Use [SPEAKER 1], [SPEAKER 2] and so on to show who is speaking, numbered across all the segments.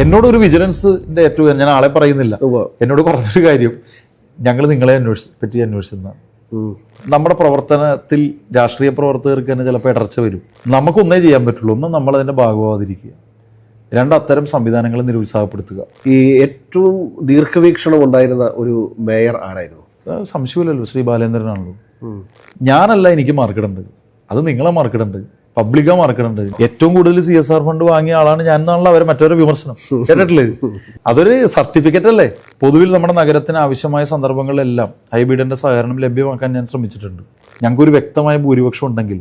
[SPEAKER 1] എന്നോട് ഒരു വിജിലൻസിന്റെ ഏറ്റവും ഞാൻ ആളെ പറയുന്നില്ല. എന്നോട് പറഞ്ഞൊരു കാര്യം. ഞങ്ങൾ നിങ്ങളെ അന്വേഷി പറ്റി അന്വേഷിക്കുന്നതാണ് നമ്മുടെ പ്രവർത്തനത്തിൽ രാഷ്ട്രീയ പ്രവർത്തകർക്ക് തന്നെ ചിലപ്പോൾ ഇടർച്ച വരും. നമുക്കൊന്നേ ചെയ്യാൻ പറ്റുള്ളൂ. ഒന്ന് നമ്മളതിന്റെ ഭാഗമാവാതിരിക്കുക. രണ്ട് അത്തരം സംവിധാനങ്ങളെ നിരുത്സാഹപ്പെടുത്തുക.
[SPEAKER 2] ഈ ഏറ്റവും ദീർഘവീക്ഷണം ഉണ്ടായിരുന്ന ഒരു മേയർ ആരായിരുന്നു?
[SPEAKER 1] സംശയമില്ലല്ലോ. ശ്രീ ബാലേന്ദ്രനാണല്ലോ. ഞാനല്ല എനിക്ക് മാർക്കിടേണ്ടത്. അത് നിങ്ങളെ മാർക്കിടേണ്ടത്. പബ്ലിക്കാ മറക്കണത് ഏറ്റവും കൂടുതൽ സി എസ് ആർ ഫണ്ട് വാങ്ങിയ ആളാണ് ഞാൻ എന്നുള്ള അവരെ മറ്റൊരു വിമർശനം. കേട്ടിട്ടില്ലേ? അതൊരു സർട്ടിഫിക്കറ്റ് അല്ലേ? പൊതുവിൽ നമ്മുടെ നഗരത്തിന് ആവശ്യമായ സന്ദർഭങ്ങളിലെല്ലാം ഹൈബീഡിന്റെ സഹകരണം ലഭ്യമാക്കാൻ ഞാൻ ശ്രമിച്ചിട്ടുണ്ട്. ഞങ്ങൾക്കൊരു വ്യക്തമായ ഭൂരിപക്ഷം ഉണ്ടെങ്കിൽ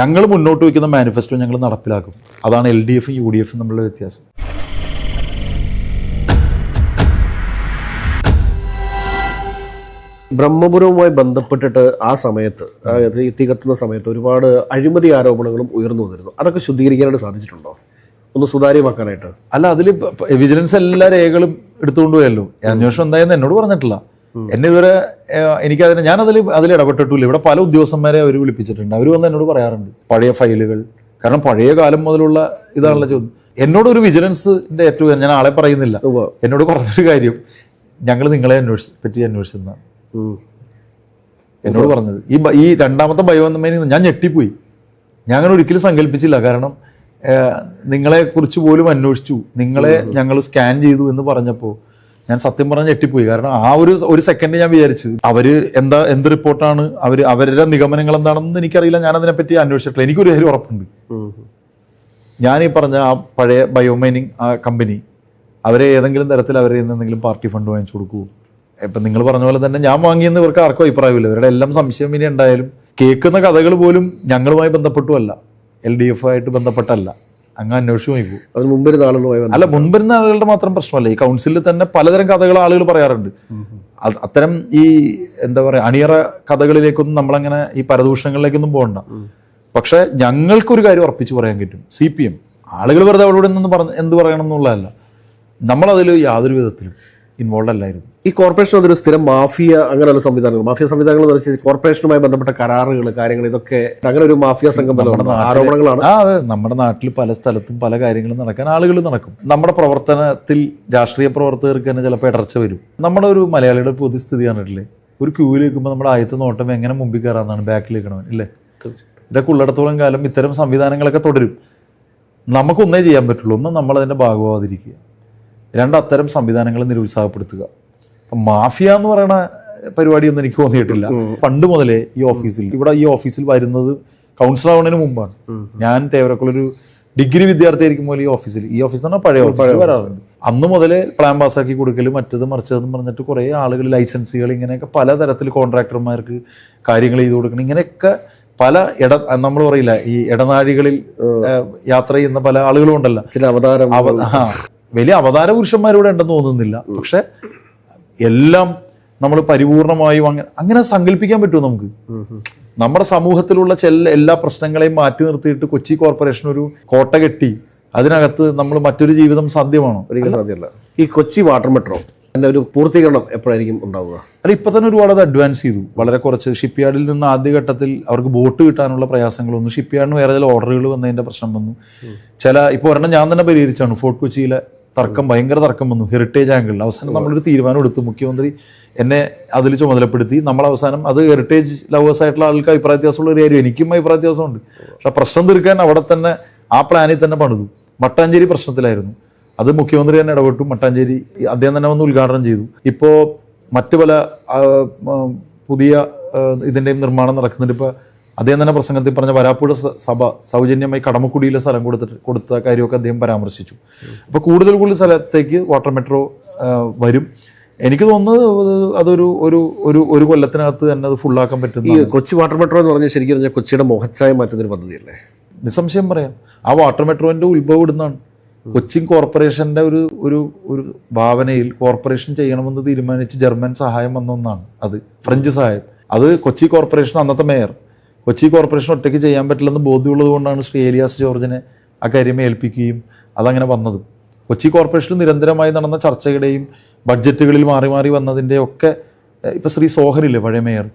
[SPEAKER 1] ഞങ്ങൾ മുന്നോട്ട് വയ്ക്കുന്ന മാനിഫെസ്റ്റോ ഞങ്ങൾ നടപ്പിലാക്കും. അതാണ് എൽ ഡി എഫും യു ഡി എഫും തമ്മിലുള്ള വ്യത്യാസം.
[SPEAKER 2] ബ്രഹ്മപുരവുമായി ബന്ധപ്പെട്ടിട്ട് ആ സമയത്ത് അതായത് ഈ തികത്തുന്ന സമയത്ത് ഒരുപാട് അഴിമതി ആരോപണങ്ങളും ഉയർന്നു വന്നിരുന്നു. അതൊക്കെ ശുദ്ധീകരിക്കാനായിട്ട് സാധിച്ചിട്ടുണ്ടോ? ഒന്ന് സുതാര്യമാക്കാനായിട്ട്.
[SPEAKER 1] അല്ല അതിൽ വിജിലൻസ് എല്ലാ രേഖകളും എടുത്തുകൊണ്ട് പോയല്ലോ. അന്വേഷണം എന്തായെന്ന് എന്നോട് പറഞ്ഞിട്ടില്ല. എന്നെ ഇതുവരെ എനിക്കതിന് ഞാൻ അതിൽ ഇടപെട്ടിട്ടില്ല ഇവിടെ പല ഉദ്യോഗസ്ഥന്മാരെ അവർ വിളിപ്പിച്ചിട്ടുണ്ട്. അവർ വന്ന് എന്നോട് പറയാറുണ്ട് പഴയ ഫയലുകൾ. കാരണം പഴയ കാലം മുതലുള്ള ഇതാണല്ലോ ചോദ്യം. എന്നോട് ഒരു വിജിലൻസിന്റെ ഏറ്റവും ഞാൻ ആളെ പറയുന്നില്ല. എന്നോട് പറഞ്ഞൊരു കാര്യം. ഞങ്ങൾ നിങ്ങളെ അന്വേഷി പറ്റി അന്വേഷിക്കുന്നതാണ്
[SPEAKER 2] ഉം.
[SPEAKER 1] എന്നോട് പറഞ്ഞത്. ഈ ഈ രണ്ടാമത്തെ ബയോമെയിൽ ഞാൻ ഞെട്ടിപ്പോയി. ഞാൻ അങ്ങനെ ഒരിക്കലും സങ്കല്പിച്ചില്ല. കാരണം നിങ്ങളെ കുറിച്ച് പോലും അന്വേഷിച്ചു. നിങ്ങളെ ഞങ്ങൾ സ്കാൻ ചെയ്തു എന്ന് പറഞ്ഞപ്പോൾ ഞാൻ സത്യം പറഞ്ഞ ഞെട്ടിപ്പോയി. കാരണം ആ ഒരു ഒരു സെക്കൻഡ് ഞാൻ വിചാരിച്ചു. അവർ എന്താ എന്ത് റിപ്പോർട്ടാണ്? അവർ അവരുടെ നിഗമനങ്ങൾ എന്താണെന്ന് എനിക്കറിയില്ല. ഞാൻ അതിനെപ്പറ്റി അന്വേഷിച്ചിട്ടില്ല. എനിക്കൊരു കാര്യം ഉറപ്പുണ്ട്. ഞാൻ ഈ പറഞ്ഞ ആ പഴയ ബയോമൈനിങ് ആ കമ്പനി അവരെ ഏതെങ്കിലും തരത്തിൽ അവരെ എന്തെങ്കിലും പാർട്ടി ഫണ്ട് വാങ്ങിച്ചു കൊടുക്കുമോ ഇപ്പം നിങ്ങൾ പറഞ്ഞ പോലെ തന്നെ ഞാൻ വാങ്ങിയെന്ന് ഇവർക്ക് ആർക്കും അഭിപ്രായമില്ല. ഇവരുടെ എല്ലാം സംശയം ഇനി ഉണ്ടായാലും കേൾക്കുന്ന കഥകൾ പോലും ഞങ്ങളുമായി ബന്ധപ്പെട്ടുമല്ല. എൽ ഡി എഫ് ആയിട്ട് ബന്ധപ്പെട്ടല്ല. അങ്ങ് അന്വേഷിച്ചു നോക്കൂ
[SPEAKER 2] അത് മുമ്പിരുന്ന ആളുകളുമായി
[SPEAKER 1] അല്ല മുൻപരുന്ന ആളുകളുടെ മാത്രം പ്രശ്നമല്ല. ഈ കൗൺസിലിൽ തന്നെ പലതരം കഥകൾ ആളുകൾ പറയാറുണ്ട്. അത് അത്തരം ഈ എന്താ പറയുക അണിയറ കഥകളിലേക്കൊന്നും നമ്മളങ്ങനെ ഈ പരദൂഷണങ്ങളിലേക്കൊന്നും പോകണ്ട. പക്ഷെ ഞങ്ങൾക്കൊരു കാര്യം ഉറപ്പിച്ച് പറയാൻ പറ്റും. സി പി എം ആളുകൾ വെറുതെ അവളോട് നിന്ന് പറഞ്ഞ് എന്ത് പറയണം എന്നുള്ളതല്ല. നമ്മളതിൽ യാതൊരു വിധത്തിലും ഇൻവോൾവ് അല്ലായിരുന്നു.
[SPEAKER 2] ഈ കോർപ്പറേഷൻ അതൊരു സ്ഥിരം മാഫിയ അങ്ങനെയുള്ള സംവിധാനങ്ങൾ മാഫിയ സംവിധാനങ്ങൾ എന്ന് വെച്ചാൽ കോർപ്പറേഷനുമായി ബന്ധപ്പെട്ട കരാറുകൾ കാര്യങ്ങൾ ഇതൊക്കെ അങ്ങനെ ഒരു മാഫിയ സംഘം ആരോപണങ്ങളാണ്.
[SPEAKER 1] ആ അതെ. നമ്മുടെ നാട്ടിൽ പല സ്ഥലത്തും പല കാര്യങ്ങളും നടക്കാൻ ആളുകൾ നടക്കും. നമ്മുടെ പ്രവർത്തനത്തിൽ രാഷ്ട്രീയ പ്രവർത്തകർക്ക് തന്നെ ചിലപ്പോൾ ഇടർച്ച വരും. നമ്മുടെ ഒരു മലയാളിയുടെ പൊതുസ്ഥിതി കണ്ടിട്ടില്ലേ ഒരു ക്യൂവിൽ നിൽക്കുമ്പോൾ നമ്മുടെ ആദ്യത്തെ നോട്ടം എങ്ങനെ മുമ്പിൽ കയറാന്നാണ് ബാക്കിൽ നിൽക്കണവൻ ഇല്ലേ? ഇതൊക്കെ ഉള്ളിടത്തോളം കാലം ഇത്തരം സംവിധാനങ്ങളൊക്കെ തുടരും. നമുക്കൊന്നേ ചെയ്യാൻ പറ്റുള്ളൂ. ഒന്ന് നമ്മളതിന്റെ ഭാഗമാവാതിരിക്കുക. രണ്ട് അത്തരം സംവിധാനങ്ങളെ നിരുത്സാഹപ്പെടുത്തുക. മാഫിയ എന്ന് പറയുന്ന പരിപാടിയൊന്നും എനിക്ക് തോന്നിയിട്ടില്ല. പണ്ട് മുതലേ ഈ ഓഫീസിൽ ഇവിടെ ഈ ഓഫീസിൽ വരുന്നത് കൗൺസിലർ ആവുന്നതിന് മുമ്പാണ്. ഞാൻ തേവരക്കുള്ളൊരു ഡിഗ്രി വിദ്യാർത്ഥി പോലെ ഈ ഓഫീസിൽ. ഈ ഓഫീസ് തന്നെ പഴയ ഓഫീസിൽ വരാറുണ്ട്. അന്ന് മുതലേ പ്ലാൻ പാസ്സാക്കി കൊടുക്കൽ മറ്റത് മറിച്ചതെന്ന് പറഞ്ഞിട്ട് കുറേ ആളുകൾ ലൈസൻസുകൾ ഇങ്ങനെയൊക്കെ പലതരത്തിൽ കോൺട്രാക്ടർമാർക്ക് കാര്യങ്ങൾ ചെയ്തു കൊടുക്കണം. ഇങ്ങനെയൊക്കെ പല ഇട നമ്മൾ പറയില്ല ഈ ഇടനാഴികളിൽ യാത്ര ചെയ്യുന്ന പല ആളുകളും ഉണ്ടല്ലോ.
[SPEAKER 2] ചില അവതാരം
[SPEAKER 1] വലിയ അവതാര പുരുഷന്മാരിവിടെ ഉണ്ടെന്ന് തോന്നുന്നില്ല. പക്ഷെ എല്ലാം നമ്മൾ പരിപൂർണമായും അങ്ങനെ അങ്ങനെ സങ്കല്പിക്കാൻ പറ്റുമോ നമുക്ക്? നമ്മുടെ സമൂഹത്തിലുള്ള ചെല്ല എല്ലാ പ്രശ്നങ്ങളെയും മാറ്റി നിർത്തിയിട്ട് കൊച്ചി കോർപ്പറേഷൻ ഒരു കോട്ട കെട്ടി അതിനകത്ത് നമ്മൾ മറ്റൊരു ജീവിതം സാധ്യമാണോ?
[SPEAKER 2] ഒരിക്കലും സാധ്യമല്ല. ഈ കൊച്ചി വാട്ടർ മെട്രോ അതിന്റെ ഒരു പൂർത്തീകരണം എപ്പോഴായിരിക്കും ഉണ്ടാവുക?
[SPEAKER 1] അല്ല ഇപ്പൊ തന്നെ ഒരുപാട് അത് അഡ്വാൻസ് ചെയ്തു. വളരെ കുറച്ച് ഷിപ്പ് യാർഡിൽ നിന്ന് ആദ്യഘട്ടത്തിൽ അവർക്ക് ബോട്ട് കിട്ടാനുള്ള പ്രയാസങ്ങളൊന്നും. ഷിപ്പ് യാർഡിന് വേറെ ചില ഓർഡറുകൾ വന്നതിന്റെ പ്രശ്നം വന്നു. ചില ഇപ്പോൾ ഒരെണ്ണം ഞാൻ തന്നെ പരിഹരിച്ചാണ്. ഫോർട്ട് കൊച്ചിയിലെ തർക്കം ഭയങ്കര തർക്കം വന്നു. ഹെറിറ്റേജ് ആംഗിളിൽ അവസാനം നമ്മളൊരു തീരുമാനം എടുത്തു. മുഖ്യമന്ത്രി എന്നെ അതിൽ ചുമതലപ്പെടുത്തി. നമ്മൾ അവസാനം അത് ഹെറിറ്റേജ് ലവേഴ്സ് ആയിട്ടുള്ള ആൾക്ക് അഭിപ്രായ വ്യത്യാസമുള്ള ഒരു കാര്യം എനിക്കും അഭിപ്രായ വ്യത്യാസമുണ്ട്. പക്ഷെ പ്രശ്നം തീർക്കാൻ അവിടെ തന്നെ ആ പ്ലാനിൽ തന്നെ പണിതു. മട്ടാഞ്ചേരി പ്രശ്നത്തിലായിരുന്നു. അത് മുഖ്യമന്ത്രി തന്നെ ഇടപെട്ടു. മട്ടാഞ്ചേരി അദ്ദേഹം തന്നെ വന്ന് ഉദ്ഘാടനം ചെയ്തു. ഇപ്പോൾ മറ്റു പല പുതിയ ഇതിന്റെയും നിർമ്മാണം നടക്കുന്നുണ്ട്. ഇപ്പോൾ അദ്ദേഹം തന്നെ പ്രസംഗത്തിൽ പറഞ്ഞ വരാപ്പുഴ സഭ സൗജന്യമായി കടമക്കുടിയിലെ സ്ഥലം കൊടുത്തിട്ട് കൊടുത്ത കാര്യമൊക്കെ അദ്ദേഹം പരാമർശിച്ചു. അപ്പോൾ കൂടുതൽ കൂടുതൽ സ്ഥലത്തേക്ക് വാട്ടർ മെട്രോ വരും. എനിക്ക് തോന്നുന്നത് അതൊരു ഒരു ഒരു ഒരു കൊല്ലത്തിനകത്ത് തന്നെ അത് ഫുള്ളാക്കാൻ പറ്റും
[SPEAKER 2] ഈ കൊച്ചി വാട്ടർ മെട്രോ എന്ന് പറഞ്ഞാൽ ശരിക്കും പറഞ്ഞാൽ കൊച്ചിയുടെ മുഖച്ഛായ മാറ്റുന്നൊരു പദ്ധതിയല്ലേ?
[SPEAKER 1] നിസ്സംശയം പറയാം. ആ വാട്ടർ മെട്രോന്റെ ഉത്ഭവം ഇടുന്നതാണ് കൊച്ചിൻ കോർപ്പറേഷന്റെ ഒരു ഒരു ഒരു ഭാവനയിൽ കോർപ്പറേഷൻ ചെയ്യണമെന്ന് തീരുമാനിച്ച് ജർമ്മൻ സഹായം വന്ന ഒന്നാണ് അത് ഫ്രഞ്ച് സഹായം. അത് കൊച്ചി കോർപ്പറേഷൻ അന്നത്തെ മേയർ കൊച്ചി കോർപ്പറേഷൻ ഒറ്റയ്ക്ക് ചെയ്യാൻ പറ്റില്ലെന്ന് ബോധ്യമുള്ളത് കൊണ്ടാണ് ശ്രീ ഏലിയാസ് ജോർജിനെ ആ കാര്യം ഏൽപ്പിക്കുകയും അതങ്ങനെ വന്നതും. കൊച്ചി കോർപ്പറേഷനിൽ നിരന്തരമായി നടന്ന ചർച്ചയുടെയും ബഡ്ജറ്റുകളിൽ മാറി മാറി വന്നതിന്റെ ഒക്കെ ഇപ്പൊ ശ്രീ സോഹനില്ലേ പഴയ മേയർ?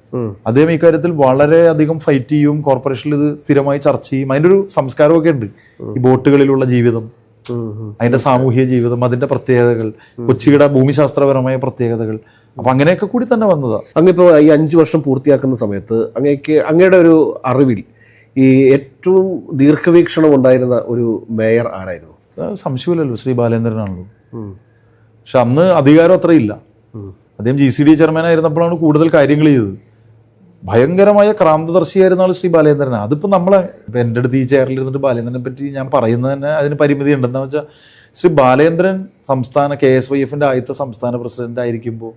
[SPEAKER 1] അദ്ദേഹം ഇക്കാര്യത്തിൽ വളരെയധികം ഫൈറ്റ് ചെയ്യും കോർപ്പറേഷനിൽ ഇത് സ്ഥിരമായി ചർച്ച ചെയ്യും. അതിന്റെ ഒരു സംസ്കാരമൊക്കെ ഉണ്ട്. ഈ ബോട്ടുകളിലുള്ള ജീവിതം അതിന്റെ സാമൂഹിക ജീവിതം അതിന്റെ പ്രത്യേകതകൾ കൊച്ചിയുടെ ഭൂമിശാസ്ത്രപരമായ പ്രത്യേകതകൾ അപ്പൊ അങ്ങനെയൊക്കെ കൂടി തന്നെ വന്നതാ.
[SPEAKER 2] അങ്ങിപ്പോ ഈ അഞ്ചു വർഷം പൂർത്തിയാക്കുന്ന സമയത്ത് അങ്ങേക്ക് അങ്ങയുടെ ഒരു അറിവിൽ ഈ ഏറ്റവും ദീർഘവീക്ഷണം ഉണ്ടായിരുന്ന ഒരു മേയർ ആരായിരുന്നു?
[SPEAKER 1] സംശയമില്ലല്ലോ ശ്രീ ബാലേന്ദ്രനാണല്ലോ. പക്ഷെ അന്ന് അധികാരം അത്രയില്ല അദ്ദേഹം ജി സി ഡി ചെയർമാൻ ആയിരുന്നപ്പോഴാണ് കൂടുതൽ കാര്യങ്ങൾ ചെയ്തത്. ഭയങ്കരമായ ക്രാന്തദർശിയായിരുന്ന ആൾ ശ്രീ ബാലേന്ദ്രൻ അതിപ്പോൾ നമ്മളെ ഇപ്പം എന്റെ അടുത്ത് ഈ ചെയറിൽ ഇരുന്നിട്ട് ബാലേന്ദ്രനെ പറ്റി ഞാൻ പറയുന്നത് തന്നെ അതിന് പരിമിതി ഉണ്ടെന്ന് വെച്ചാൽ ശ്രീ ബാലേന്ദ്രൻ സംസ്ഥാന കെ എസ് വൈ എഫിന്റെ ആദ്യത്തെ സംസ്ഥാന പ്രസിഡന്റ് ആയിരിക്കുമ്പോൾ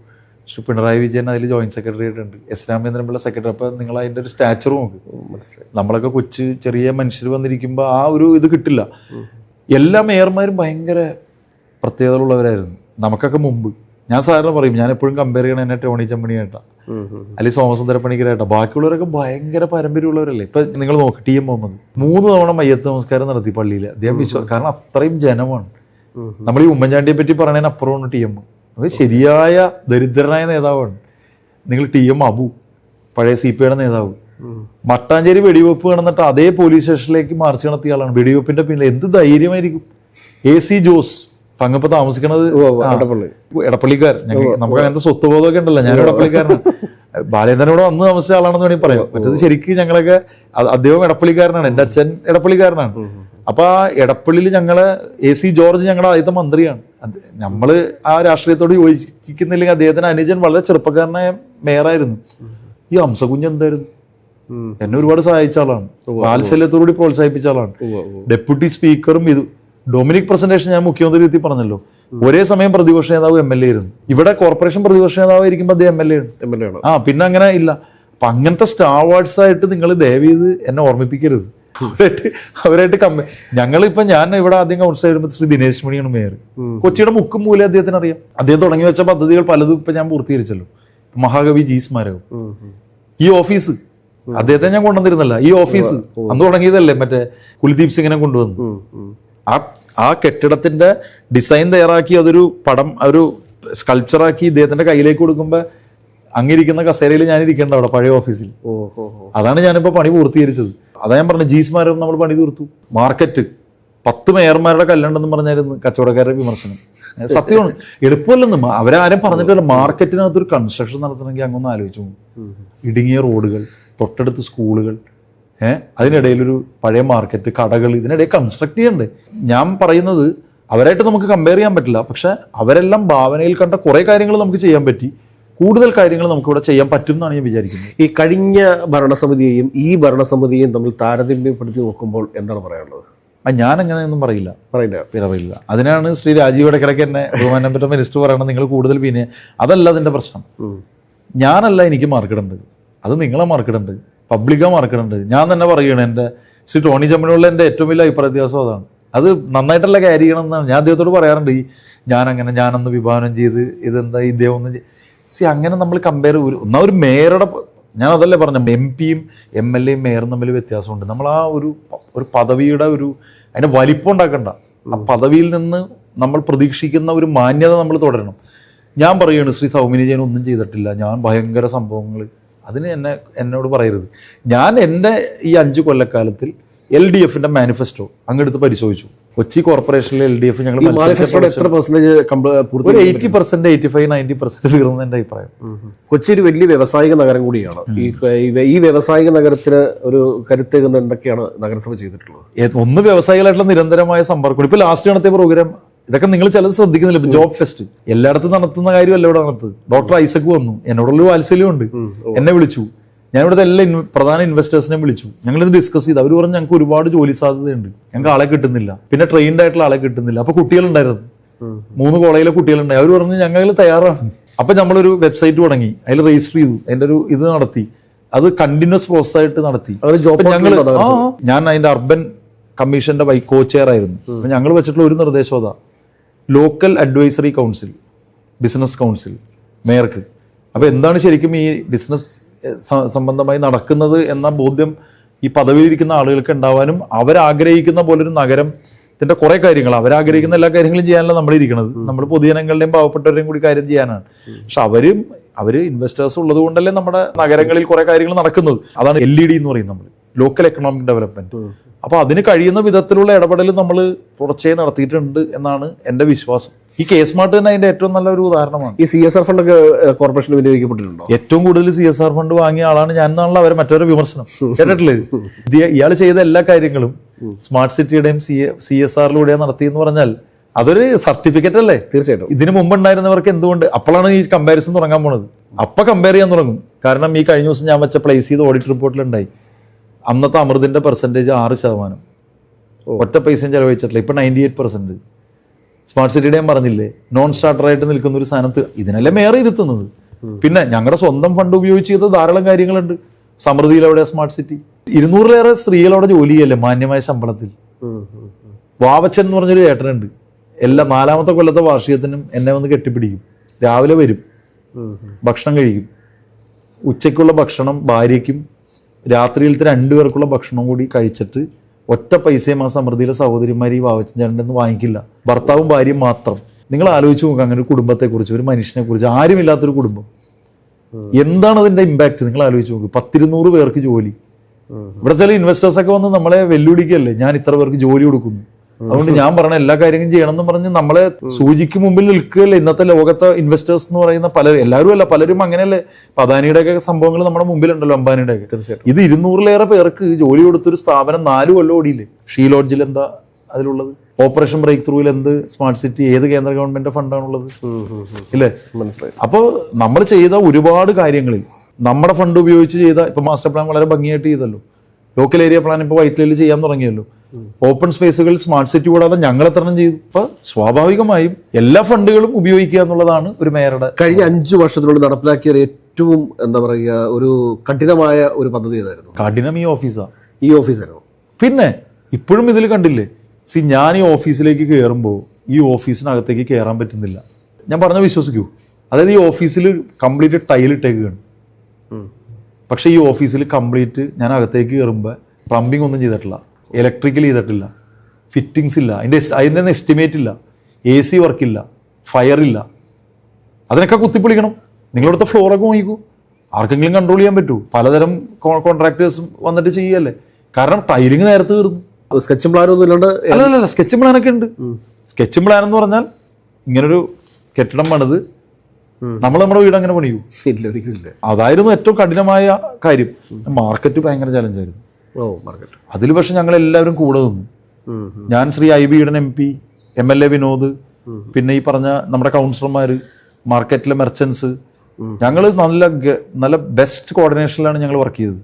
[SPEAKER 1] ശ്രീ പിണറായി വിജയൻ അതിൽ ജോയിന്റ് സെക്രട്ടറി ആയിട്ടുണ്ട്. എസ് രാമചന്ദ്രൻപിള്ള സെക്രട്ടറി അപ്പോൾ നിങ്ങൾ അതിന്റെ ഒരു സ്റ്റാച്ചർ നോക്ക്. നമ്മളൊക്കെ കൊച്ചു ചെറിയ മനുഷ്യർ വന്നിരിക്കുമ്പോൾ ആ ഒരു ഇത് കിട്ടില്ല. എല്ലാ മേയർമാരും ഭയങ്കര പ്രത്യേകതകളുള്ളവരായിരുന്നു. നമുക്കൊക്കെ മുമ്പ്. ഞാൻ സാറിന് പറയും ഞാൻ എപ്പോഴും കമ്പയർ ചെയ്യണ എന്നെ ടോണി ചമ്മണിയായിട്ടാ. അല്ലെങ്കിൽ സോമസുന്ദര പണിക്കരായിട്ടാ ബാക്കിയുള്ളവരൊക്കെ ഭയങ്കര പാരമ്പര്യമുള്ളവരല്ലേ? ഇപ്പൊ നിങ്ങൾ നോക്ക് ടി എം മുഹമ്മദ്. മൂന്ന് തവണ മയ്യത്ത് നമസ്കാരം നടത്തി പള്ളിയിൽ അദ്ദേഹം വിശ്വാസം കാരണം അത്രയും ജനമാണ്. നമ്മൾ ഈ ഉമ്മൻചാണ്ടിയെ പറ്റി പറയുന്നതിന് അപ്പുറമാണ് ടി എം. അത് ശരിയായ ദരിദ്രനായ നേതാവാണ്. നിങ്ങൾ ടി എം അബു പഴയ സി പി ഐയുടെ നേതാവ്. മട്ടാഞ്ചേരി വെടിവെപ്പ് നടന്നിട്ട് അതേ പോലീസ് സ്റ്റേഷനിലേക്ക് മാർച്ച് നടത്തിയ ആളാണ്. വെടിവെപ്പിന്റെ പിന്നിൽ എന്ത് ധൈര്യമായിരിക്കും? എ സി ജോസ് പങ്കപ്പ് താമസിക്കണത് ഇടപ്പള്ളി
[SPEAKER 2] എടപ്പള്ളി.
[SPEAKER 1] എടപ്പള്ളിക്കാർ ഞങ്ങൾ നമുക്ക് അങ്ങനത്തെ സ്വത്തുബോധമൊക്കെ ഉണ്ടല്ലോ. ഞാൻ എടപ്പള്ളിക്കാരനാണ് ബാലേന്ദ്രൻ ഇവിടെ വന്ന് താമസിച്ച ആളാണെന്ന് വേണമെങ്കിൽ പറയാം. മറ്റത് ശരിക്കും ഞങ്ങളൊക്കെ അദ്ദേഹം എടപ്പള്ളിക്കാരനാണ്. എന്റെ അച്ഛൻ എടപ്പള്ളിക്കാരനാണ്. അപ്പൊ ആ എടപ്പള്ളിയിൽ ഞങ്ങളെ എ സി ജോർജ് ഞങ്ങളുടെ ആദ്യത്തെ മന്ത്രിയാണ്. നമ്മൾ ആ രാഷ്ട്രീയത്തോട് യോജിക്കുന്നില്ലെങ്കിൽ അദ്ദേഹത്തിന് അനുജൻ വളരെ ചെറുപ്പക്കാരനായ മേയറായിരുന്നു. ഈ ഹംസകുഞ്ഞ് എന്തായിരുന്നു? എന്നെ ഒരുപാട് സഹായിച്ച ആളാണ്. വാത്സല്യത്തോടുകൂടി പ്രോത്സാഹിപ്പിച്ച ആളാണ്. ഡെപ്യൂട്ടി സ്പീക്കറും ഇത്. ഡൊമിനിക് പ്രസന്റേഷൻ ഞാൻ മുഖ്യമന്ത്രി എത്തി പറഞ്ഞല്ലോ. ഒരേ സമയം പ്രതിപക്ഷ നേതാവ് എം എൽ എ ആയിരുന്നു. ഇവിടെ കോർപ്പറേഷൻ പ്രതിപക്ഷ നേതാവ് ആയിരിക്കുമ്പോൾ അദ്ദേഹം എം എൽ എ ആണ്.
[SPEAKER 2] എം എൽ എ
[SPEAKER 1] ആ പിന്നെ അങ്ങനെ ഇല്ല. അപ്പൊ അങ്ങനത്തെ സ്റ്റാർ വാർഡ്സ് ആയിട്ട് നിങ്ങൾ ദയവ് ചെയ്ത് എന്നെ ഓർമ്മിപ്പിക്കരുത്. അവരായിട്ട് അവരായിട്ട് കമ്മി ഞങ്ങളിപ്പോ ഞാൻ ഇവിടെ ആദ്യം കൗൺസിലർ വരുമ്പോൾ ശ്രീ ദിനേശ് മണിയാണ് മേയർ കൊച്ചിയുടെ മുക്കും മൂലം അദ്ദേഹത്തിന് അറിയാം. അദ്ദേഹം തുടങ്ങി വെച്ച പദ്ധതികൾ പലതും ഇപ്പൊ ഞാൻ പൂർത്തീകരിച്ചല്ലോ. മഹാകവി ജി സ്മാരകം. ഈ ഓഫീസ്. അദ്ദേഹത്തെ ഞാൻ കൊണ്ടുവന്നിരുന്നല്ല ഈ ഓഫീസ്. അന്ന് തുടങ്ങിയതല്ലേ മറ്റേ കുൽദീപ് സിംഗിനെ കൊണ്ടുവന്നു ആ ആ കെട്ടിടത്തിന്റെ ഡിസൈൻ തയ്യാറാക്കി അതൊരു പടം ഒരു സ്കൾപ്ചറാക്കി ഇദ്ദേഹത്തിന്റെ കയ്യിലേക്ക് കൊടുക്കുമ്പോൾ അങ്ങിരിക്കുന്ന കസേരയിൽ ഞാൻ ഇരിക്കേണ്ട അവിടെ പഴയ ഓഫീസിൽ അതാണ് ഞാനിപ്പോ പണി പൂർത്തീകരിച്ചത്. അതാ ഞാൻ പറഞ്ഞു ജീസ്മാരും നമ്മൾ പണി തീർത്തു. മാർക്കറ്റ് പത്ത് മേയർമാരുടെ കല്ലുണ്ടെന്ന് പറഞ്ഞായിരുന്നു കച്ചവടക്കാരുടെ വിമർശനം. സത്യമാണ്. എളുപ്പമല്ലെന്ന് അവരാരും പറഞ്ഞിട്ടില്ല മാർക്കറ്റിനകത്തൊരു കൺസ്ട്രക്ഷൻ നടത്തണമെങ്കിൽ അങ്ങൊന്ന് ആലോചിച്ചു ഇടുങ്ങിയ റോഡുകൾ തൊട്ടടുത്ത് സ്കൂളുകൾ അതിനിടയിലൊരു പഴയ മാർക്കറ്റ് കടകൾ ഇതിനിടയിൽ കൺസ്ട്രക്ട് ചെയ്യണ്ടേ. ഞാൻ പറയുന്നത് അവരായിട്ട് നമുക്ക് കമ്പയർ ചെയ്യാൻ പറ്റില്ല. പക്ഷെ അവരെല്ലാം ഭാവനയിൽ കണ്ട കുറേ കാര്യങ്ങൾ നമുക്ക് ചെയ്യാൻ പറ്റി. കൂടുതൽ കാര്യങ്ങൾ നമുക്ക് ഇവിടെ ചെയ്യാൻ പറ്റും എന്നാണ് ഞാൻ വിചാരിക്കുന്നത്.
[SPEAKER 2] ഈ കഴിഞ്ഞ ഭരണസമിതിയെയും ഈ ഭരണസമിതിയെയും തമ്മിൽ താരതമ്യപ്പെടുത്തി നോക്കുമ്പോൾ എന്താണ് പറയാനുള്ളത്?
[SPEAKER 1] ആ ഞാൻ അങ്ങനെയൊന്നും പറയില്ല.
[SPEAKER 2] പറയില്ല.
[SPEAKER 1] പറയില്ല അതിനാണ് ശ്രീ രാജീവ് ഇടക്കിടയ്ക്ക് എന്നെ ബഹുമാനപ്പെട്ട മിനിസ്റ്റർ പറയണം നിങ്ങൾ കൂടുതൽ പിന്നെ അതല്ല അതിന്റെ പ്രശ്നം. ഞാനല്ല എനിക്ക് മാർക്കിടേണ്ടത് അത് നിങ്ങളെ മാർക്കിടേണ്ടത് പബ്ലിക്കാ മറക്കണുണ്ട് ഞാൻ തന്നെ പറയുകയാണ് എന്റെ ശ്രീ ടോണി ചമ്മനുള്ള എന്റെ ഏറ്റവും വലിയ അഭിപ്രായ വ്യത്യാസം അതാണ്. അത് നന്നായിട്ടല്ല ക്യാരി ചെയ്യണം എന്നാണ്. ഞാൻ അദ്ദേഹത്തോട് പറയാറുണ്ട് ഈ ഞാൻ അങ്ങനെ ഞാനൊന്ന് വിഭാവനം ചെയ്ത് ഇതെന്താ ഇദ്ദേഹം ഒന്ന് സി അങ്ങനെ നമ്മൾ കമ്പയർ ഒരു ഒന്നാ ഒരു മേയറുടെ ഞാൻ അതല്ലേ പറഞ്ഞ എം പിയും എം എൽ എയും മേയറും തമ്മിൽ വ്യത്യാസമുണ്ട്. നമ്മൾ ആ ഒരു ഒരു പദവിയുടെ ഒരു അതിന്റെ വലിപ്പം ഉണ്ടാക്കണ്ട. ആ പദവിയിൽ നിന്ന് നമ്മൾ പ്രതീക്ഷിക്കുന്ന ഒരു മാന്യത നമ്മൾ തുടരണം. ഞാൻ പറയുകയാണ് ശ്രീ സൗമിനി ജയൻ ഒന്നും ചെയ്തിട്ടില്ല. ഞാൻ ഭയങ്കര സംഭവങ്ങൾ അതിന് എന്നെ എന്നോട് പറയരുത്. ഞാൻ എന്റെ ഈ അഞ്ച് കൊല്ലക്കാലത്തിൽ എൽ ഡി എഫിന്റെ മാനിഫെസ്റ്റോ അങ്ങെടുത്ത് പരിശോധിച്ചു. കൊച്ചി കോർപ്പറേഷനിലെ എൽ ഡി എഫ് ഞങ്ങൾ ഒരു eighty percent eighty five ninety percent തീർന്ന എന്റെ അഭിപ്രായം.
[SPEAKER 2] കൊച്ചി ഒരു വലിയ വ്യാവസായിക നഗരം കൂടിയാണ്. ഈ ഈ വ്യാവസായിക നഗരത്തിന് ഒരു കരുത്തേകുന്ന എന്തൊക്കെയാണ് നഗരസഭ ചെയ്തിട്ടുള്ളത്?
[SPEAKER 1] ഒന്ന് വ്യവസായികളായിട്ടുള്ള നിരന്തരമായ സമ്പർക്കം. ഇപ്പൊ ലാസ്റ്റ് നടത്തിയ പ്രോഗ്രാം ഇതൊക്കെ നിങ്ങൾ ചിലത് ശ്രദ്ധിക്കുന്നില്ല. ഇപ്പൊ ജോബ് ഫെസ്റ്റ്. എല്ലായിടത്തും നടത്തുന്ന കാര്യമല്ല ഇവിടെ നടത്തുന്നത് ഡോക്ടർ ഐസക് വന്നു. എന്നോടുള്ള വാത്സല്യം ഉണ്ട് എന്നെ വിളിച്ചു. ഞാൻ ഇവിടുത്തെ എല്ലാ പ്രധാന ഇൻവെസ്റ്റേഴ്സിനെ വിളിച്ചു. ഞങ്ങൾ ഇത് ഡിസ്കസ് ചെയ്തു. അവർ പറഞ്ഞു ഞങ്ങൾക്ക് ഒരുപാട് ജോലി സാധ്യതയുണ്ട്. ഞങ്ങൾക്ക് ആളെ കിട്ടുന്നില്ല. പിന്നെ ട്രെയിൻഡ് ആയിട്ടുള്ള ആളെ കിട്ടുന്നില്ല. അപ്പൊ കുട്ടികളുണ്ടായിരുന്നു. മൂന്ന് കോളേജിലെ കുട്ടികളുണ്ടായി. അവർ പറഞ്ഞു ഞങ്ങൾ തയ്യാറാണ്. അപ്പൊ നമ്മളൊരു വെബ്സൈറ്റ് തുടങ്ങി. അതിൽ രജിസ്റ്റർ ചെയ്തു. അതിന്റെ ഒരു ഇത് നടത്തി. അത് കണ്ടിന്യൂസ് പ്രോസസ് ആയിട്ട് നടത്തി. ഞങ്ങൾ ഞാൻ അതിന്റെ അർബൻ കമ്മീഷന്റെ വൈ കോ ചെയർ ആയിരുന്നു ഞങ്ങൾ വെച്ചിട്ടുള്ള ഒരു നിർദ്ദേശം അതാ. Local advisory council business council മേയർക്ക്. അപ്പോൾ എന്താണ് ശരിക്കും ഈ ബിസിനസ് സംബന്ധമായി നടക്കുന്നത് എന്ന ബോധ്യം ഈ പദവിയിലിരിക്കുന്ന ആളുകൾക്ക് ഉണ്ടാവാനും അവരാഗ്രഹിക്കുന്ന പോലൊരു നഗരം ഇതിന്റെ കുറേ കാര്യങ്ങൾ അവരാഗ്രഹിക്കുന്ന എല്ലാ കാര്യങ്ങളും ചെയ്യാനല്ല നമ്മളിരിക്കുന്നത്. നമ്മൾ പൊതുജനങ്ങളുടെയും പാവപ്പെട്ടവരുടെയും കൂടി കാര്യം ചെയ്യാനാണ്. പക്ഷെ അവരും അവർ ഇൻവെസ്റ്റേഴ്സ് ഉള്ളത് കൊണ്ടല്ലേ നമ്മുടെ നഗരങ്ങളിൽ കുറേ കാര്യങ്ങൾ നടക്കുന്നത്. അതാണ് എൽ ഇ ഡി എന്ന് പറയും നമ്മൾ ലോക്കൽ എക്കണോമിക് ഡെവലപ്മെന്റ് അപ്പോൾ അതിന് കഴിയുന്ന വിധത്തിലുള്ള ഇടപെടൽ നമ്മൾ തുടർച്ചയായി നടത്തിയിട്ടുണ്ട് എന്നാണ് എന്റെ വിശ്വാസം. ഈ കേസ് സ്മാർട്ട് തന്നെ അതിന്റെ ഏറ്റവും നല്ല ഒരു ഉദാഹരണമാണ്.
[SPEAKER 2] ഈ സി എസ് ആർ ഫണ്ടൊക്കെ കോർപ്പറേഷന് വിനിയോഗിക്കപ്പെട്ടിട്ടുണ്ടോ?
[SPEAKER 1] ഏറ്റവും കൂടുതൽ സി എസ് ആർ ഫണ്ട് വാങ്ങിയ ആളാണ് ഞാൻ എന്നുള്ള അവരെ മറ്റൊരു വിമർശനം. കേട്ടിട്ടില്ലേ? ഇയാൾ ചെയ്ത എല്ലാ കാര്യങ്ങളും സ്മാർട്ട് സിറ്റിയുടെയും സി സി എസ് ആറിലൂടെയാണ് നടത്തിയെന്ന് പറഞ്ഞാൽ അതൊരു സർട്ടിഫിക്കറ്റ് അല്ലേ?
[SPEAKER 2] തീർച്ചയായിട്ടും.
[SPEAKER 1] ഇതിനു മുമ്പ് ഉണ്ടായിരുന്നവർക്ക് എന്തുകൊണ്ട്? അപ്പോഴാണ് ഈ കമ്പാരിസൺ തുടങ്ങാൻ പോണത്. അപ്പൊ കമ്പയർ ചെയ്യാൻ തുടങ്ങും. കാരണം ഈ കഴിഞ്ഞ ദിവസം ഞാൻ വെച്ച പ്ലേസ് ചെയ്ത് ഓഡിറ്റ് റിപ്പോർട്ടിലുണ്ടായി അന്നത്തെ അമൃതിന്റെ പെർസെന്റേജ് ആറ് ശതമാനം. ഒറ്റ പൈസയും ചെലവഴിച്ചിട്ടില്ല. ഇപ്പം നയന്റി എയ്റ്റ് പെർസെന്റ് സ്മാർട്ട് സിറ്റിയുടെ ഞാൻ പറഞ്ഞില്ലേ നോൺ സ്റ്റാർട്ടറായിട്ട് നിൽക്കുന്ന ഒരു സ്ഥാനത്ത് ഇതിനല്ലേ മേറെ ഇരുത്തുന്നത്? പിന്നെ ഞങ്ങളുടെ സ്വന്തം ഫണ്ട് ഉപയോഗിച്ച് ചെയ്ത ധാരാളം കാര്യങ്ങളുണ്ട്. സമൃദ്ധിയിലവിടെ സ്മാർട്ട് സിറ്റി ഇരുന്നൂറിലേറെ സ്ത്രീകളവിടെ ജോലി ചെയ്യല്ലേ മാന്യമായ ശമ്പളത്തിൽ. വാവച്ചൻ എന്ന് പറഞ്ഞൊരു ചേട്ടനുണ്ട് എല്ലാ നാലാമത്തെ കൊല്ലത്തെ വാർഷികത്തിനും എന്നെ വന്ന് കെട്ടിപ്പിടിക്കും. രാവിലെ വരും. ഭക്ഷണം കഴിക്കും. ഉച്ചയ്ക്കുള്ള ഭക്ഷണം ഭാര്യയ്ക്കും രാത്രിയിലത്തെ രണ്ടു പേർക്കുള്ള ഭക്ഷണം കൂടി കഴിച്ചിട്ട് ഒറ്റ പൈസയും ആ സമൃദ്ധിയിലെ സഹോദരിമാർ ഈ വാവച്ചൻ ചേട്ടന്റെ വാങ്ങിക്കില്ല. ഭർത്താവും ഭാര്യയും മാത്രം. നിങ്ങൾ ആലോചിച്ച് നോക്കുക അങ്ങനെ ഒരു കുടുംബത്തെക്കുറിച്ച് ഒരു മനുഷ്യനെക്കുറിച്ച് ആരുമില്ലാത്തൊരു കുടുംബം. എന്താണ് അതിന്റെ ഇമ്പാക്ട് നിങ്ങൾ ആലോചിച്ച് നോക്ക് പത്തിരുന്നൂറ് പേർക്ക് ജോലി. ഇവിടെ ചില ഇൻവെസ്റ്റേഴ്സൊക്കെ വന്ന് നമ്മളെ വെല്ലുവിളിക്കല്ലേ ഞാൻ ഇത്ര പേർക്ക് ജോലി കൊടുക്കുന്നു. അതുകൊണ്ട് ഞാൻ പറഞ്ഞ എല്ലാ കാര്യങ്ങളും ചെയ്യണം എന്ന് പറഞ്ഞ് നമ്മളെ സൂചിക്ക് മുമ്പിൽ നിൽക്കുകയല്ലേ ഇന്നത്തെ ലോകത്തെ ഇൻവെസ്റ്റേഴ്സ് എന്ന് പറയുന്ന പല എല്ലാവരും അല്ല പലരും അങ്ങനെയല്ലേ. അദാനിയുടെ ഒക്കെ സംഭവങ്ങൾ നമ്മുടെ മുമ്പിലുണ്ടല്ലോ അംബാനിയുടെ ഒക്കെ
[SPEAKER 2] തീർച്ചയായിട്ടും.
[SPEAKER 1] ഇത് ഇരുന്നൂറിലേറെ പേർക്ക് ജോലി കൊടുത്തൊരു സ്ഥാപനം നാല് കൊല്ലം ഓടിയില്ലേ? ഷീ ലോഡ്ജിൽ എന്താ അതിലുള്ളത്? ഓപ്പറേഷൻ ബ്രേക്ക് ത്രൂവിൽ എന്ത് സ്മാർട്ട് സിറ്റി ഏത് കേന്ദ്ര ഗവൺമെന്റ് ഫണ്ടാണുള്ളത്. ഇല്ലേ?
[SPEAKER 2] മനസ്സിലായി.
[SPEAKER 1] അപ്പോൾ നമ്മൾ ചെയ്ത ഒരുപാട് കാര്യങ്ങളിൽ നമ്മുടെ ഫണ്ട് ഉപയോഗിച്ച് ചെയ്ത ഇപ്പൊ മാസ്റ്റർ പ്ലാൻ വളരെ ഭംഗിയായിട്ട് ചെയ്തല്ലോ. ലോക്കൽ ഏരിയ പ്ലാൻ ഇപ്പൊ വൈറ്റിലയിൽ ചെയ്യാൻ തുടങ്ങിയല്ലോ. ഓപ്പൺ സ്പേസുകൾ സ്മാർട്ട് സിറ്റി കൂടാതെ ഞങ്ങൾ എത്രണ്ണം ചെയ്തു. ഇപ്പൊ സ്വാഭാവികമായും എല്ലാ ഫണ്ടുകളും ഉപയോഗിക്കുക എന്നുള്ളതാണ് ഒരു മേയറുടെ
[SPEAKER 2] കഴിഞ്ഞ അഞ്ചു വർഷത്തിനുള്ളിൽ നടപ്പിലാക്കിയ ഏറ്റവും എന്താ പറയുക ഒരു കഠിനമായ ഒരു പദ്ധതി ഏതായിരുന്നു?
[SPEAKER 1] കഠിനം ഈ ഓഫീസാ.
[SPEAKER 2] ഈ ഓഫീസായിരുന്നു.
[SPEAKER 1] പിന്നെ ഇപ്പോഴും ഇതിൽ കണ്ടില്ലേ? സി ഞാൻ ഈ ഓഫീസിലേക്ക് കയറുമ്പോൾ ഈ ഓഫീസിനകത്തേക്ക് കയറാൻ പറ്റുന്നില്ല. ഞാൻ പറഞ്ഞ വിശ്വസിക്കൂ. അതായത് ഈ ഓഫീസിൽ കംപ്ലീറ്റ് ടൈലിട്ടേക്കാണ്. പക്ഷേ ഈ ഓഫീസിൽ കംപ്ലീറ്റ് ഞാൻ അകത്തേക്ക് കയറുമ്പോൾ പ്ലംബിംഗ് ഒന്നും ചെയ്തിട്ടില്ല. ഇലക്ട്രിക്കൽ ചെയ്തിട്ടില്ല. ഫിറ്റിങ്സ് ഇല്ല. അതിന്റെ അതിന്റെ തന്നെ എസ്റ്റിമേറ്റ് ഇല്ല. എ സി വർക്കില്ല ഫയർ ഇല്ല. അതിനൊക്കെ കുത്തിപ്പൊളിക്കണം. നിങ്ങളടുത്ത ഫ്ലോറൊക്കെ വാങ്ങിക്കൂ. ആർക്കെങ്കിലും കൺട്രോൾ ചെയ്യാൻ പറ്റൂ. പലതരം കോൺട്രാക്ടേഴ്സും വന്നിട്ട് ചെയ്യല്ലേ? കാരണം ടൈലിങ് നേരത്തെ തീർന്നു.
[SPEAKER 2] സ്കെച്ചും പ്ലാനും ഒന്നും ഇല്ലാണ്ട്
[SPEAKER 1] അല്ലല്ല സ്കെച്ചും പ്ലാനൊക്കെ ഉണ്ട്. സ്കെച്ച് പ്ലാൻ എന്ന് പറഞ്ഞാൽ ഇങ്ങനൊരു കെട്ടിടം പണിത് നമ്മൾ നമ്മുടെ വീട് അങ്ങനെ പണിയൂ.
[SPEAKER 2] ഇല്ല ഒരിക്കലും
[SPEAKER 1] അതായിരുന്നു ഏറ്റവും കഠിനമായ കാര്യം. മാർക്കറ്റ് ഭയങ്കര ചലഞ്ചായിരുന്നു അതിൽ പക്ഷെ ഞങ്ങൾ എല്ലാവരും കൂടെ നിന്നു. ഞാൻ Shri I B Eden M P M L A Vinod പിന്നെ ഈ പറഞ്ഞ നമ്മുടെ കൗൺസിലർമാർ മാർക്കറ്റിലെ മെർച്ചൻസ്. ഞങ്ങൾ നല്ല നല്ല ബെസ്റ്റ് കോർഡിനേഷനിലാണ് ഞങ്ങൾ വർക്ക് ചെയ്തത്.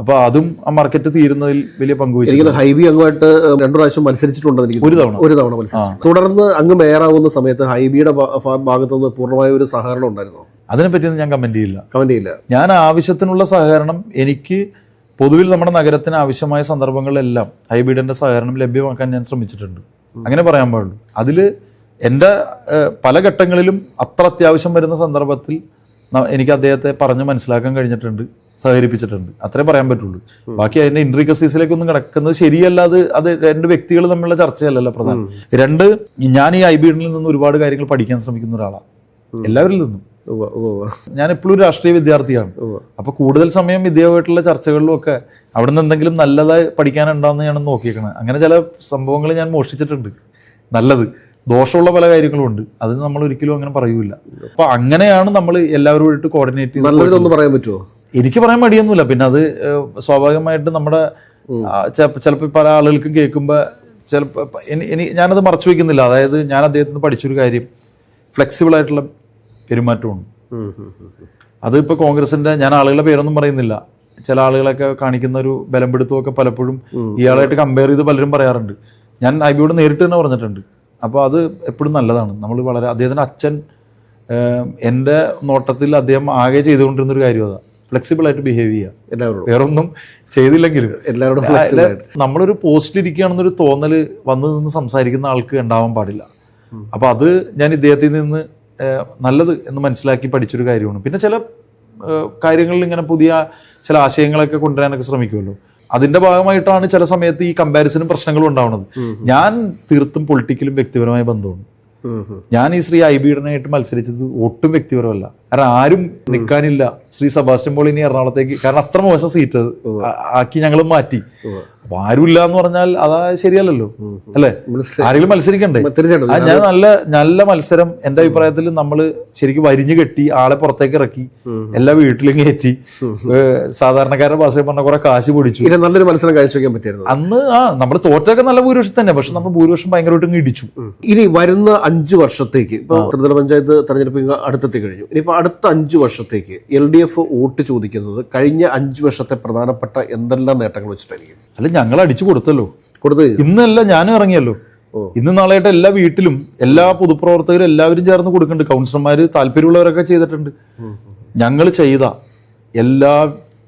[SPEAKER 1] അപ്പോൾ അതും ആ മാർക്കറ്റ് തീരുന്നതിൽ വലിയ പങ്കുവച്ചു
[SPEAKER 2] ഹൈ ഹൈബി അങ്ങോട്ട് രണ്ടു പ്രാവശ്യം മത്സരിച്ചിട്ടുണ്ടെന്ന് എനിക്ക്
[SPEAKER 1] ഒരു തവണ.
[SPEAKER 2] ഒരു തവണ മത്സരിച്ചു തുടർന്ന് അങ്ങ് മേയറാവുന്ന സമയത്ത് ഹൈബിയുടെ ഭാഗത്തുനിന്ന് പൂർണമായ ഒരു സഹകരണം ഉണ്ടായിരുന്നു?
[SPEAKER 1] അതിനെപ്പറ്റി ഞാൻ കമന്റ് ചെയ്യില്ല.
[SPEAKER 2] കമന്റ് ചെയ്യില്ല.
[SPEAKER 1] ഞാൻ ആവശ്യത്തിനുള്ള സഹകരണം എനിക്ക് പൊതുവിൽ നമ്മുടെ നഗരത്തിന് ആവശ്യമായ സന്ദർഭങ്ങളിലെല്ലാം ഹൈബീഡിന്റെ സഹകരണം ലഭ്യമാക്കാൻ ഞാൻ ശ്രമിച്ചിട്ടുണ്ട്. അങ്ങനെ പറയാൻ പാടുള്ളൂ. അതിൽ എന്റെ പല ഘട്ടങ്ങളിലും അത്ര അത്യാവശ്യം വരുന്ന സന്ദർഭത്തിൽ എനിക്ക് അദ്ദേഹത്തെ പറഞ്ഞ് മനസ്സിലാക്കാൻ കഴിഞ്ഞിട്ടുണ്ട് സഹകരിപ്പിച്ചിട്ടുണ്ട്. അത്രേ പറയാൻ പറ്റുള്ളൂ. ബാക്കി അതിന്റെ ഇൻട്രിക്കസീസിലേക്കൊന്നും കിടക്കുന്നത് ശരിയല്ല അത് അത് രണ്ട് വ്യക്തികൾ തമ്മിലുള്ള ചർച്ചയല്ലല്ലോ പ്രധാനം. രണ്ട് ഞാൻ ഈ ഐ ഐബിഡിൽ നിന്ന് ഒരുപാട് കാര്യങ്ങൾ പഠിക്കാൻ ശ്രമിക്കുന്ന ഒരാളാണ് എല്ലാവരിൽ നിന്നും. ഞാൻ എപ്പോഴും രാഷ്ട്രീയ വിദ്യാർത്ഥിയാണ്. അപ്പൊ കൂടുതൽ സമയം ഇദ്ദേഹമായിട്ടുള്ള ചർച്ചകളിലും ഒക്കെ അവിടെ നിന്ന് എന്തെങ്കിലും നല്ലതായി പഠിക്കാനുണ്ടാന്ന് ഞാൻ നോക്കിയേക്കണത് അങ്ങനെ ചില സംഭവങ്ങൾ ഞാൻ മോഷ്ടിച്ചിട്ടുണ്ട്. നല്ലത്. ദോഷമുള്ള പല കാര്യങ്ങളും ഉണ്ട്. അത് നമ്മൾ ഒരിക്കലും അങ്ങനെ പറയൂല. അപ്പൊ അങ്ങനെയാണ് നമ്മൾ എല്ലാവരുമായിട്ട് കോർഡിനേറ്റ്
[SPEAKER 2] ചെയ്യുന്നത് പറയാൻ പറ്റുമോ
[SPEAKER 1] എനിക്ക് പറയാൻ മടിയൊന്നുമില്ല. പിന്നെ അത് സ്വാഭാവികമായിട്ട് നമ്മുടെ ചിലപ്പോൾ പല ആളുകൾക്കും കേൾക്കുമ്പോൾ ചിലപ്പോൾ ഇനി ഞാനത് മറച്ചു വയ്ക്കുന്നില്ല. അതായത് ഞാൻ അദ്ദേഹത്തിന് പഠിച്ചൊരു കാര്യം ഫ്ലെക്സിബിൾ ആയിട്ടുള്ള പെരുമാറ്റമുണ്ട്. അത് ഇപ്പൊ കോൺഗ്രസിന്റെ ഞാൻ ആളുകളുടെ പേരൊന്നും പറയുന്നില്ല. ചില ആളുകളൊക്കെ കാണിക്കുന്ന ഒരു ബലംപിടുത്തമൊക്കെ പലപ്പോഴും ഇയാളായിട്ട് കമ്പയർ ചെയ്ത് പലരും പറയാറുണ്ട്. ഞാൻ ഐബിയോട് നേരിട്ട് തന്നെ പറഞ്ഞിട്ടുണ്ട്. അപ്പോൾ അത് എപ്പോഴും നല്ലതാണ്. നമ്മൾ വളരെ അദ്ദേഹത്തിന്റെ അച്ഛൻ എന്റെ നോട്ടത്തിൽ അദ്ദേഹം ആകെ ചെയ്തുകൊണ്ടിരുന്ന ഒരു കാര്യം അതാ. ഫ്ലെക്സിബിൾ ആയിട്ട് ബിഹേവ് ചെയ്യുക
[SPEAKER 2] എല്ലാവരോടും.
[SPEAKER 1] വേറൊന്നും ചെയ്തില്ലെങ്കിലും.
[SPEAKER 2] എല്ലാവരോടും
[SPEAKER 1] നമ്മളൊരു പോസ്റ്റിൽ ഇരിക്കുകയാണെന്നൊരു തോന്നൽ വന്നു നിന്ന് സംസാരിക്കുന്ന ആൾക്ക് ഉണ്ടാവാൻ പാടില്ല. അപ്പോൾ അത് ഞാൻ ഇദ്ദേഹത്തിൽ നിന്ന് നല്ലത് എന്ന് മനസ്സിലാക്കി പഠിച്ചൊരു കാര്യമാണ്. പിന്നെ ചില കാര്യങ്ങളിൽ ഇങ്ങനെ പുതിയ ചില ആശയങ്ങളൊക്കെ കൊണ്ടുവരാനൊക്കെ ശ്രമിക്കുമല്ലോ. അതിന്റെ ഭാഗമായിട്ടാണ് ചില സമയത്ത് ഈ കമ്പാരിസനും പ്രശ്നങ്ങളും ഉണ്ടാവുന്നത്. ഞാൻ തീർത്തും പൊളിറ്റിക്കലും വ്യക്തിപരമായ ബന്ധമാണ്. ഞാൻ ഈ ശ്രീ ഐ ബിയുടനായിട്ട് മത്സരിച്ചത് ഒട്ടും വ്യക്തിപരമല്ല. കാരണം ആരും നിൽക്കാനില്ല ശ്രീ സെബാസ്റ്റ്യൻ പോൾ ഇനി എറണാകുളത്തേക്ക് കാരണം അത്ര മോശം സീറ്റ് ആക്കി ഞങ്ങൾ മാറ്റി. അപ്പൊ ആരുമില്ല എന്ന് പറഞ്ഞാൽ അതാ ശരിയല്ലല്ലോ. അല്ലേ? ആരെങ്കിലും മത്സരിക്കണ്ടേ? ഞാൻ നല്ല നല്ല മത്സരം എന്റെ അഭിപ്രായത്തിൽ നമ്മൾ ശരിക്കും വരിഞ്ഞു കെട്ടി ആളെ പുറത്തേക്ക് ഇറക്കി എല്ലാ വീട്ടിലും കയറ്റി സാധാരണക്കാരുടെ ഭാഷയിൽ പറഞ്ഞ കുറെ കാശ് പൊടിച്ചു.
[SPEAKER 2] ഇനി നല്ലൊരു മത്സരം കാഴ്ച കാഴ്ചവെക്കാൻ പറ്റിയിരുന്നു
[SPEAKER 1] അന്ന് ആ നമ്മൾ തോറ്റൊക്കെ നല്ല ഭൂരിപക്ഷം തന്നെ പക്ഷെ നമ്മൾ ഭൂരിപക്ഷം ഭയങ്കരമായിട്ട് ഇടിച്ചു.
[SPEAKER 2] ഇനി വരുന്ന അഞ്ച് വർഷത്തേക്ക് ഇപ്പൊ ത്രിതല പഞ്ചായത്ത് തെരഞ്ഞെടുപ്പ് അടുത്തെത്തി കഴിഞ്ഞു. ഇനിയിപ്പോ അടുത്ത അഞ്ച് വർഷത്തേക്ക് എൽ ഡി എഫ് വോട്ട് ചോദിക്കുന്നത് കഴിഞ്ഞ അഞ്ച് വർഷത്തെ പ്രധാനപ്പെട്ട എന്തെല്ലാം നേട്ടങ്ങൾ വെച്ചിട്ടായിരിക്കും?
[SPEAKER 1] അല്ല ഞങ്ങൾ അടിച്ചു കൊടുത്തല്ലോ.
[SPEAKER 2] കൊടുത്തു.
[SPEAKER 1] ഇന്നല്ല ഞാനും ഇറങ്ങിയല്ലോ. ഇന്ന് നാളെയായിട്ട് എല്ലാ വീട്ടിലും എല്ലാ പൊതുപ്രവർത്തകരും എല്ലാവരും ചേർന്ന് കൊടുക്കുന്നുണ്ട്. കൗൺസിലർമാർ താല്പര്യമുള്ളവരൊക്കെ ചെയ്തിട്ടുണ്ട്. ഞങ്ങൾ ചെയ്ത എല്ലാ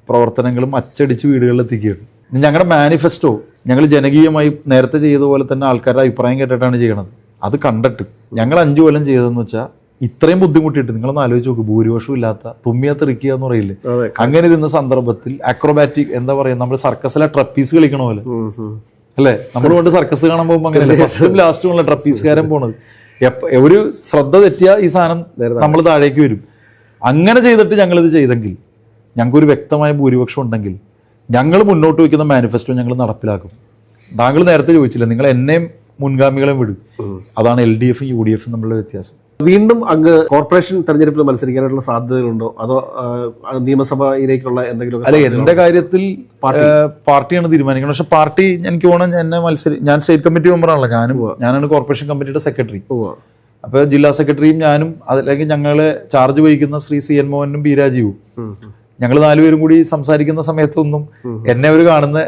[SPEAKER 1] പ്രവർത്തനങ്ങളും അച്ചടിച്ച് വീടുകളിൽ എത്തിക്കുകയാണ് ഞങ്ങളുടെ മാനിഫെസ്റ്റോ ഞങ്ങൾ ജനകീയമായി നേരത്തെ ചെയ്ത പോലെ തന്നെ ആൾക്കാരുടെ അഭിപ്രായം കേട്ടിട്ടാണ് ചെയ്യണത്. അത് കണ്ടിട്ട് ഞങ്ങൾ അഞ്ചു കൊല്ലം ചെയ്തതെന്ന് വെച്ചാൽ ഇത്രയും ബുദ്ധിമുട്ടിയിട്ട് നിങ്ങളൊന്ന് ആലോചിച്ച് നോക്ക്. ഭൂരിപക്ഷം ഇല്ലാത്ത തുമ്മിയ തെറിക്കുക എന്ന് പറയില്ലേ? അങ്ങനെ ഇരുന്ന സന്ദർഭത്തിൽ അക്രോബാറ്റിക് എന്താ പറയാ നമ്മൾ സർക്കസിലെ ട്രപ്പീസ് കളിക്കണ പോലെ. അല്ലേ? നമ്മൾ കൊണ്ട് സർക്കസ് കാണാൻ പോകുമ്പോൾ അങ്ങനെ ഫസ്റ്റും ലാസ്റ്റും ഉള്ള ട്രപ്പീസുകാരൻ പോണത്. ഒരു ശ്രദ്ധ തെറ്റിയ ഈ സാധനം നമ്മൾ താഴേക്ക് വരും. അങ്ങനെ ചെയ്തിട്ട് ഞങ്ങൾ ഇത് ചെയ്തെങ്കിൽ ഞങ്ങൾക്കൊരു വ്യക്തമായ ഭൂരിപക്ഷം ഉണ്ടെങ്കിൽ ഞങ്ങൾ മുന്നോട്ട് വയ്ക്കുന്ന മാനിഫെസ്റ്റോ ഞങ്ങൾ നടപ്പിലാക്കും. താങ്കൾ നേരത്തെ ചോദിച്ചില്ല നിങ്ങൾ എന്നെയും മുൻഗാമികളെയും വിടും. അതാണ് എൽ ഡി എഫും യു ഡി എഫും തമ്മിലുള്ള വ്യത്യാസം.
[SPEAKER 2] വീണ്ടും അങ്ങ് കോർപ്പറേഷൻ തെരഞ്ഞെടുപ്പിൽ മത്സരിക്കാനായിട്ടുള്ള സാധ്യതകളുണ്ടോ? അതോ നിയമസഭയിലേക്കുള്ള എന്തെങ്കിലും
[SPEAKER 1] അല്ല എന്റെ കാര്യത്തിൽ പാർട്ടിയാണ് തീരുമാനിക്കുന്നത്. പക്ഷെ പാർട്ടി എനിക്ക് പോകണം എന്നെ മത്സരി ഞാൻ സ്റ്റേറ്റ് കമ്മിറ്റി മെമ്പറാണല്ലോ. ഞാനും ഞാനാണ് കോർപ്പറേഷൻ കമ്മിറ്റിയുടെ സെക്രട്ടറി. അപ്പോൾ ജില്ലാ സെക്രട്ടറിയും ഞാനും അതല്ലെങ്കിൽ ഞങ്ങളെ ചാർജ് വഹിക്കുന്ന ശ്രീ സി എൻ മോഹനും ബി രാജീവും. ഞങ്ങൾ നാലുപേരും കൂടി സംസാരിക്കുന്ന സമയത്തൊന്നും എന്നെ അവർ കാണുന്ന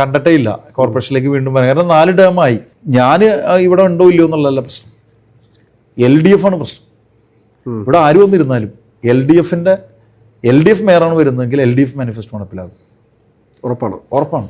[SPEAKER 1] കണ്ടിട്ടേ ഇല്ല. കോർപ്പറേഷനിലേക്ക് വീണ്ടും വരാൻ. കാരണം നാല് ടേമായി ഞാൻ ഇവിടെ ഉണ്ടോ ഇല്ലയോ എന്നുള്ളതല്ല പ്രശ്നം. എൽ ഡി എഫ് ആണ് പ്രശ്നം. ഇവിടെ ആര് വന്നിരുന്നാലും എൽ ഡി എഫിന്റെ എൽ ഡി എഫ് മേയറാണ് വരുന്നതെങ്കിൽ എൽ ഡി എഫ് മാനിഫെസ്റ്റോ നടപ്പിലാകും.
[SPEAKER 2] ഉറപ്പാണ്.
[SPEAKER 1] ഉറപ്പാണ്.